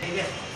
Gracias.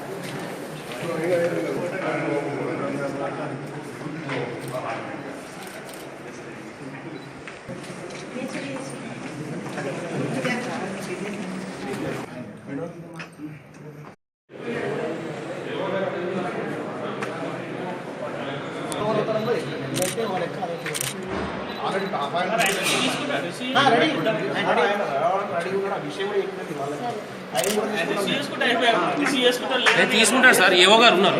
నేను తీసుకుంటాను sir ఏవో గారు ఉన్నారు.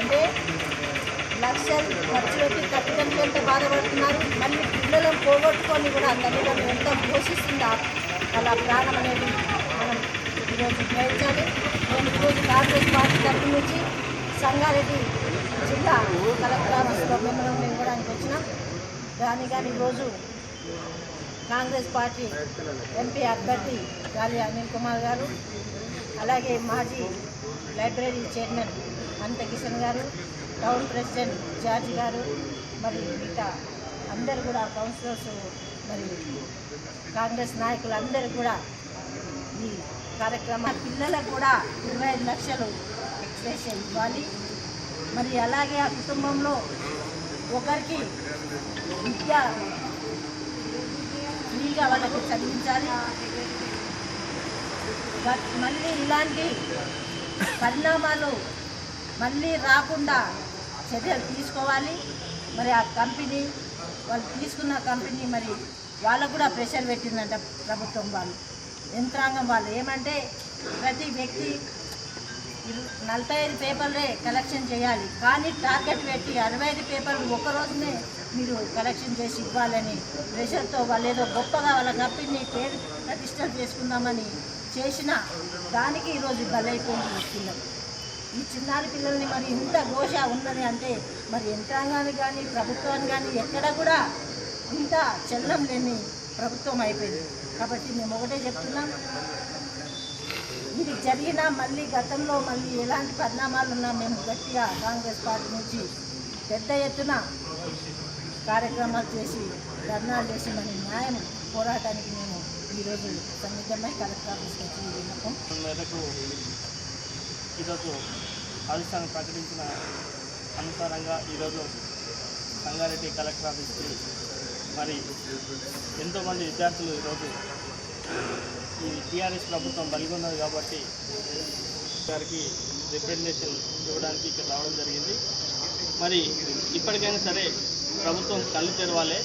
అంటే లక్షలు ఖర్చు పెట్టి తల్లిదండ్రులు ఎంత బాధపడుతున్నారు మళ్ళీ పిల్లలను పోగొట్టుకొని కూడా తల్లిదండ్రులు ఎంత పోషిస్తుందా వాళ్ళ ప్రాణం అనేది మనం ఈరోజు గ్రహించాలి నేను ఈరోజు కాంగ్రెస్ పార్టీ తరఫు నుంచి సంగారెడ్డి జిల్లా కలెక్టర్ ఆఫీస్లో మేము కూడా వచ్చినాం. దాని కానీ ఈరోజు కాంగ్రెస్ పార్టీ ఎంపీ అభ్యర్థి గాలి అనిల్ కుమార్ గారు అలాగే మాజీ లైబ్రరీ చైర్మన్ అనంత కిషన్ గారు టౌన్ ప్రెసిడెంట్ జార్జ్ గారు మరి మిగతా అందరు కూడా కౌన్సిలర్స్ మరి కాంగ్రెస్ నాయకులు అందరూ కూడా ఈ కార్యక్రమ పిల్లలకు కూడా ఇరవై ఐదు లక్షలు ఎక్స్ప్రెషన్ ఇవ్వాలి. మరి అలాగే ఆ కుటుంబంలో ఒకరికి విద్య ఫ్రీగా వాళ్ళకి చదివించాలి. మళ్ళీ ఇలాంటి పరిణామాలు మళ్ళీ రాకుండా చర్యలు తీసుకోవాలి. మరి ఆ కంపెనీ వాళ్ళు తీసుకున్న కంపెనీ మరి వాళ్ళకు కూడా ప్రెషర్ పెట్టిందంట ప్రభుత్వం వాళ్ళు. యంత్రాంగం వాళ్ళు ఏమంటే ప్రతి వ్యక్తి నలభై ఐదు పేపర్లే కలెక్షన్ చేయాలి. కానీ టార్గెట్ పెట్టి అరవై ఐదు పేపర్లు ఒక రోజునే మీరు కలెక్షన్ చేసి ఇవ్వాలని ప్రెషర్తో వాళ్ళు ఏదో గొప్పగా వాళ్ళ కంపెనీ పేరు ప్రతిష్టలు చేసుకుందామని చేసిన దానికి ఈరోజు బలైపోయింది పిల్లలు. ఈ చిన్నారి పిల్లల్ని మరి ఇంత ఘోష ఉన్నది అంటే మరి యంత్రాంగాన్ని కానీ ప్రభుత్వాన్ని కానీ ఎక్కడ కూడా ఇంత చెల్లం లేని ప్రభుత్వం అయిపోయింది. కాబట్టి మేము ఒకటే చెప్తున్నాం ఇది జరిగినా మళ్ళీ గతంలో మళ్ళీ ఎలాంటి పరిణామాలు ఉన్నా మేము గట్టిగా కాంగ్రెస్ పార్టీ నుంచి పెద్ద ఎత్తున కార్యక్రమాలు చేసి ధర్నాలు చేసి మన న్యాయం పోరాటానికి మేము ఈరోజు సన్నిహితమై కలెక్టర్ ఆఫీస్కి వచ్చి ఈ విన్నపం మేరకు ఈరోజు ఆదేశాన్ని ప్రకటించిన అనుసారంగా ఈరోజు సంగారెడ్డి కలెక్టర్ ఆఫీస్కి మరి ఎంతోమంది విద్యార్థులు ఈరోజు ఈ టీఆర్ఎస్ ప్రభుత్వం బలిగొన్నది కాబట్టి గారికి రిప్రజెంటేషన్ ఇవ్వడానికి ఇక్కడ రావడం జరిగింది. మరి ఇప్పటికైనా సరే ప్రభుత్వం కళ్ళు తెరవాలి.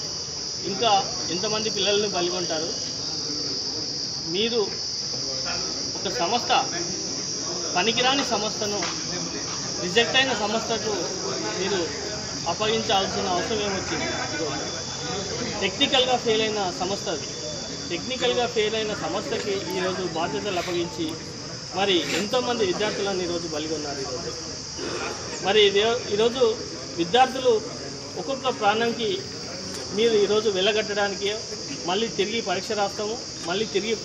ఇంకా ఎంతమంది పిల్లల్ని బలిగొంటారు? మీరు ఒక సంస్థ పనికిరాని సంస్థను రిజెక్ట్ అయిన సంస్థకు మీరు అప్పగించాల్సిన అవసరం ఏమొచ్చింది? టెక్నికల్గా ఫెయిల్ అయిన సంస్థ అది. టెక్నికల్గా ఫెయిల్ అయిన సంస్థకి ఈరోజు బాధ్యతలు అప్పగించి మరి ఎంతోమంది విద్యార్థులను ఈరోజు బలిగొన్నారు ఈరోజు మరి ఈరోజు విద్యార్థులు ఒక్కొక్క ప్రాణంకి మీరు ఈరోజు వెళ్ళగట్టడానికి మళ్ళీ తిరిగి పరీక్ష రాస్తాము మళ్ళీ తిరిగి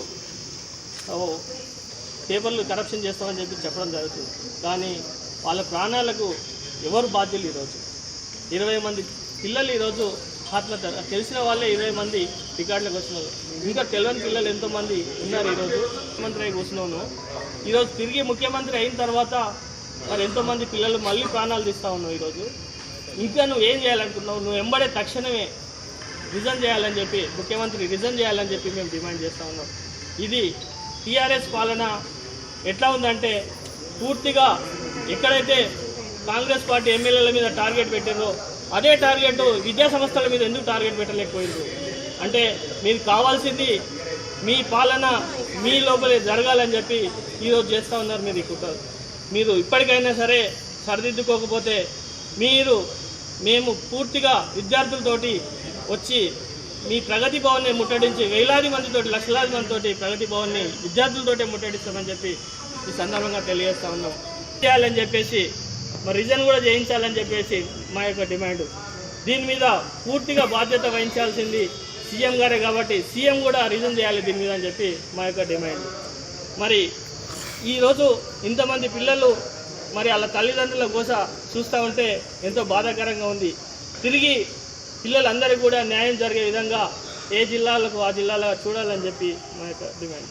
పేపర్లు కరప్షన్ చేస్తామని చెప్పి చెప్పడం జరుగుతుంది. కానీ వాళ్ళ ప్రాణాలకు ఎవరు బాధ్యులు ఈరోజు ఇరవై మంది పిల్లలు ఈరోజు ఆత్మహత్య తెలిసిన వాళ్ళే ఇరవై మంది రికార్డులకు వస్తున్నారు. ఇంకా తెలియని పిల్లలు ఎంతోమంది ఉన్నారు ఈరోజు. ముఖ్యమంత్రి అయి కూర్చున్నాను. ఈరోజు తిరిగి ముఖ్యమంత్రి అయిన తర్వాత మరి ఎంతోమంది పిల్లలు మళ్ళీ ప్రాణాలు తీస్తూ ఉన్నావు ఈరోజు. ఇంకా నువ్వు ఏం చేయాలనుకున్నావు నువ్వు ఎంబడే తక్షణమే రిజైన్ చేయాలని చెప్పి ముఖ్యమంత్రి రిజైన్ చేయాలని చెప్పి మేము డిమాండ్ చేస్తూ ఉన్నాం. ఇది టీఆర్ఎస్ పాలన ఎట్లా ఉందంటే పూర్తిగా ఎక్కడైతే కాంగ్రెస్ పార్టీ ఎమ్మెల్యేల మీద టార్గెట్ పెట్టారో అదే టార్గెట్ విద్యా సంస్థల మీద ఎందుకు టార్గెట్ పెట్టలేకపోయింది అంటే మీరు కావాల్సింది మీ పాలన మీ లోపలే జరగాలని చెప్పి ఈరోజు చేస్తూ ఉన్నారు మీరు ఈ కుట్ర. మీరు ఇప్పటికైనా సరే సరిదిద్దుకోకపోతే మీరు మేము పూర్తిగా విద్యార్థులతోటి వచ్చి మీ ప్రగతి భవన్ని ముట్టడించి వేలాది మందితోటి లక్షలాది మందితోటి ప్రగతి భవన్ని విద్యార్థులతోటే ముట్టడిస్తామని చెప్పి ఈ సందర్భంగా తెలియజేస్తా ఉన్నాం. చేయాలని చెప్పేసి మరి రిజన్ కూడా చేయించాలని చెప్పేసి మా యొక్క డిమాండ్. దీని మీద పూర్తిగా బాధ్యత వహించాల్సింది సీఎం గారే కాబట్టి సీఎం కూడా రిజన్ చేయాలి దీని మీద అని చెప్పి మా యొక్క డిమాండ్. మరి ఈరోజు ఇంతమంది పిల్లలు మరి వాళ్ళ తల్లిదండ్రుల కోస చూస్తూ ఉంటే ఎంతో బాధాకరంగా ఉంది. తిరిగి పిల్లలందరికీ కూడా న్యాయం జరిగే విధంగా ఏ జిల్లాలకు ఆ జిల్లాలో చూడాలని చెప్పి మా యొక్క డిమాండ్.